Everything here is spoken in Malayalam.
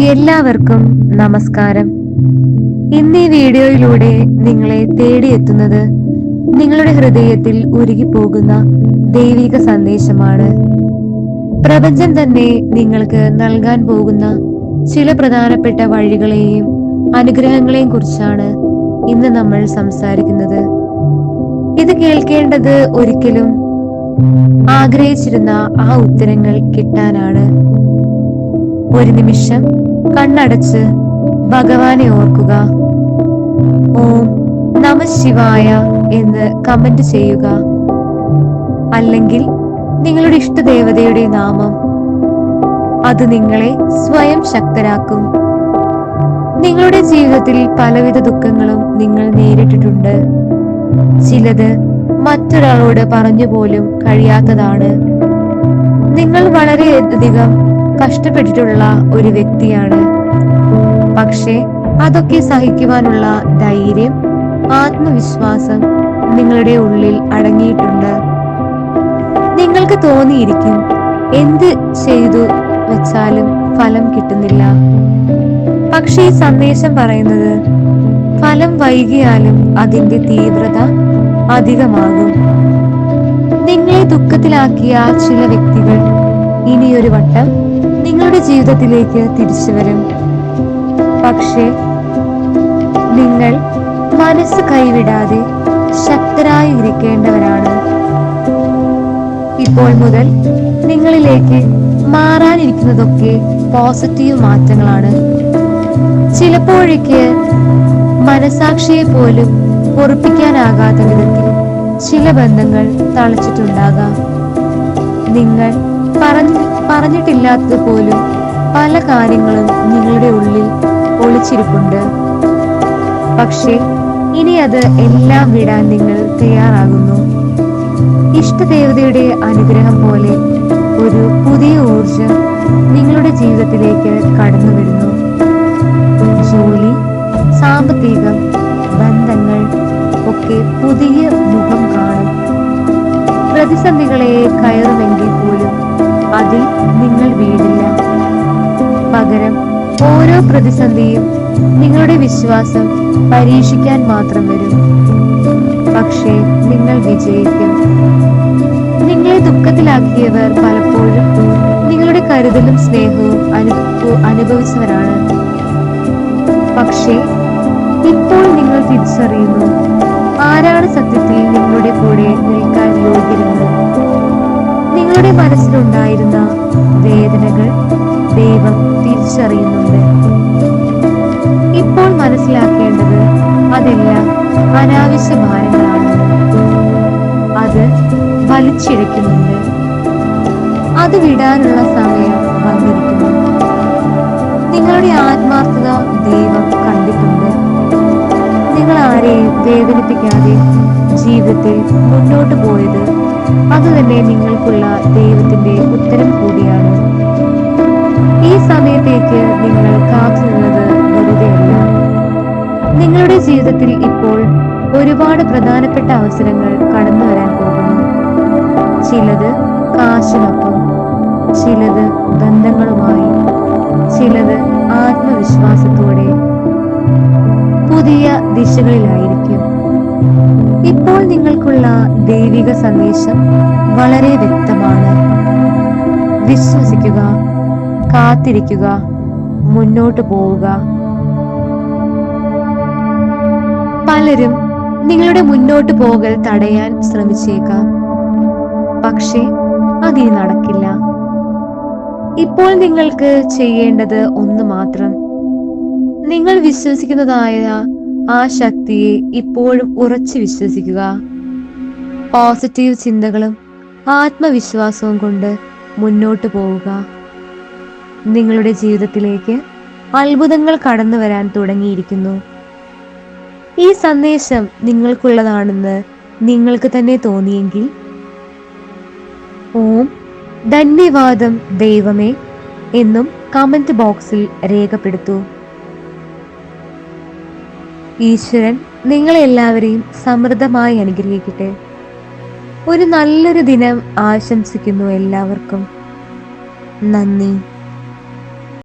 എല്ലാവർക്കും നമസ്കാരം. ഇന്ന് ഈ വീഡിയോയിലൂടെ നിങ്ങളെ തേടിയെത്തുന്നത് നിങ്ങളുടെ ഹൃദയത്തിൽ ഉരുകിപ്പോകുന്ന ദൈവിക സന്ദേശമാണ്. പ്രപഞ്ചം തന്നെ നിങ്ങൾക്ക് നൽകാൻ പോകുന്ന ചില പ്രധാനപ്പെട്ട വഴികളെയും അനുഗ്രഹങ്ങളെയും കുറിച്ചാണ് ഇന്ന് നമ്മൾ സംസാരിക്കുന്നത്. ഇത് കേൾക്കേണ്ടത് ഒരിക്കലും ആഗ്രഹിച്ചിരുന്ന ആ ഉത്തരങ്ങൾ കിട്ടാനാണ്. ഒരു നിമിഷം കണ്ണടച്ച് ഭഗവാനെ ഓർക്കുക. ഓം നമ ശിവായ എന്ന് കമന്റ് ചെയ്യുക. അല്ലെങ്കിൽ നിങ്ങളുടെ ഇഷ്ടദേവതയുടെ നാമം. അത് നിങ്ങളെ സ്വയം ശക്തരാക്കും. നിങ്ങളുടെ ജീവിതത്തിൽ പലവിധ ദുഃഖങ്ങളും നിങ്ങൾ നേരിട്ടിട്ടുണ്ട്. ചിലത് മറ്റൊരാളോട് പറഞ്ഞു പോലും കഴിയാത്തതാണ്. നിങ്ങൾ വളരെയധികം കഷ്ടപ്പെട്ടിട്ടുള്ള ഒരു വ്യക്തിയാണ്. പക്ഷേ അതൊക്കെ സഹിക്കുവാനുള്ള ധൈര്യം ആത്മവിശ്വാസം നിങ്ങളുടെ ഉള്ളിൽ അടങ്ങിയിട്ടുണ്ട്. നിങ്ങൾക്ക് തോന്നിയിരിക്കും എന്ത് ചെയ്തു വെച്ചാലും ഫലം കിട്ടുന്നില്ല. പക്ഷേ സന്ദേശം പറയുന്നത് ഫലം വൈകിയാലും അതിന്റെ തീവ്രത അധികമാകും. നിങ്ങളെ ദുഃഖത്തിലാക്കിയ ചില വ്യക്തികൾ ഇനിയൊരു വട്ടം നിങ്ങളുടെ ജീവിതത്തിലേക്ക് തിരിച്ചു വരും. പക്ഷേ നിങ്ങൾ മനസ്സ് കൈവിടാതെ ശക്തരായി ഇരിക്കേണ്ടവരാണ് ഇപ്പോൾ മുതൽ നിങ്ങളിലേക്ക് മാറാനിരിക്കുന്നതൊക്കെ പോസിറ്റീവ് മാറ്റങ്ങളാണ്. ചിലപ്പോഴേക്ക് മനസാക്ഷിയെ പോലും ഉറപ്പിക്കാനാകാത്ത വിധത്തിൽ ചില ബന്ധങ്ങൾ തളച്ചിട്ടുണ്ടാകാം. നിങ്ങൾ പറഞ്ഞു പറഞ്ഞിട്ടില്ലാത്തത് പോലും കാര്യങ്ങളും നിങ്ങളുടെ ഉള്ളിൽ ഒളിച്ചിരിപ്പുണ്ട്. പക്ഷേ ഇനി അത് എല്ലാം വിടാൻ നിങ്ങൾ തയ്യാറാകുന്നു. ഇഷ്ടദേവതയുടെ അനുഗ്രഹം പോലെ ഒരു പുതിയ ഊർജം നിങ്ങളുടെ ജീവിതത്തിലേക്ക് കടന്നു വരുന്നു. ജോലി സാമ്പത്തികം ബന്ധങ്ങൾ ഒക്കെ പുതിയ മുഖം കാണും. പ്രതിസന്ധികളെ കയറുമെങ്കിൽ അതിൽ നിങ്ങൾ വീടില്ല. പകരം ഓരോ പ്രതിസന്ധിയും നിങ്ങളുടെ വിശ്വാസം പരീക്ഷിക്കാൻ മാത്രം വരും. പക്ഷേ നിങ്ങൾ വിജയിക്കും. നിങ്ങളെ ദുഃഖത്തിലാക്കിയവർ പലപ്പോഴും നിങ്ങളുടെ കരുതലും സ്നേഹവും അനുഭവ അനുഭവിച്ചവരാണ്. പക്ഷേ ഇപ്പോൾ നിങ്ങൾ തിരിച്ചറിയുന്നു. ആരാണ് സത്യത്തിൽ നിങ്ങളുടെ കൂടെ നിൽക്കാൻ യോഗ്യരെന്ന്? നിങ്ങളുടെ മനസ്സിലുണ്ടായിരുന്ന വേദനകൾ ദൈവം തിരിച്ചറിയുന്നുണ്ട്. ഇപ്പോൾ മനസ്സിലാക്കേണ്ടത് അതെല്ലാം അനാവശ്യ ഭാരങ്ങളാണ്. അത് വലിച്ചിഴയ്ക്കുന്നുണ്ട്. അത് വിടാനുള്ള സമയം വന്നിരിക്കുന്നു. നിങ്ങളുടെ ആത്മാർത്ഥത ദൈവം കണ്ടിട്ടുണ്ട്. നിങ്ങൾ ആരെയും വേദനിപ്പിക്കാതെ ജീവിതത്തിൽ മുന്നോട്ട് പോയത് അത് തന്നെ നിങ്ങൾക്കുള്ള ദൈവത്തിന്റെ ഉത്തരം കൂടിയാണ്. ഈ സമയത്തേക്ക് നിങ്ങൾ കാത്തു വെറുതെയല്ല. നിങ്ങളുടെ ജീവിതത്തിൽ ഇപ്പോൾ ഒരുപാട് പ്രധാനപ്പെട്ട അവസരങ്ങൾ കടന്നു വരാൻ പോകുന്നു. ചിലത് കാശിനൊപ്പം ചിലത് ബന്ധങ്ങളുമായി ചിലത് ആത്മവിശ്വാസത്തോടെ. പുതിയ ദിശകളിലായിരിക്കും ഇപ്പോൾ നിങ്ങൾക്കുള്ള ദൈവിക സന്ദേശം വളരെ വ്യക്തമാണ്. വിശ്വസിക്കുക കാത്തിരിക്കുക മുന്നോട്ട് പോവുക. പലരും നിങ്ങളുടെ മുന്നോട്ട് പോകൽ തടയാൻ ശ്രമിച്ചേക്കാം. പക്ഷേ അതിനി നടക്കില്ല. ഇപ്പോൾ നിങ്ങൾക്ക് ചെയ്യേണ്ടത് ഒന്ന് മാത്രം. നിങ്ങൾ വിശ്വസിക്കുന്നതായ ആ ശക്തിയെ ഇപ്പോഴും ഉറച്ചു വിശ്വസിക്കുക. പോസിറ്റീവ് ചിന്തകളും ആത്മവിശ്വാസവും കൊണ്ട് മുന്നോട്ട് പോവുക. നിങ്ങളുടെ ജീവിതത്തിലേക്ക് അത്ഭുതങ്ങൾ കടന്നു വരാൻ തുടങ്ങിയിരിക്കുന്നു. ഈ സന്ദേശം നിങ്ങൾക്കുള്ളതാണെന്ന് നിങ്ങൾക്ക് തന്നെ തോന്നിയെങ്കിൽ ഓം ധന്യവാദം ദൈവമേ എന്നും കമന്റ് ബോക്സിൽ രേഖപ്പെടുത്തൂ. ഈശ്വരൻ നിങ്ങളെല്ലാവരെയും സമൃദ്ധമായി അനുഗ്രഹിക്കട്ടെ. ഒരു നല്ലൊരു ദിനം ആശംസിക്കുന്നു എല്ലാവർക്കും. നന്ദി.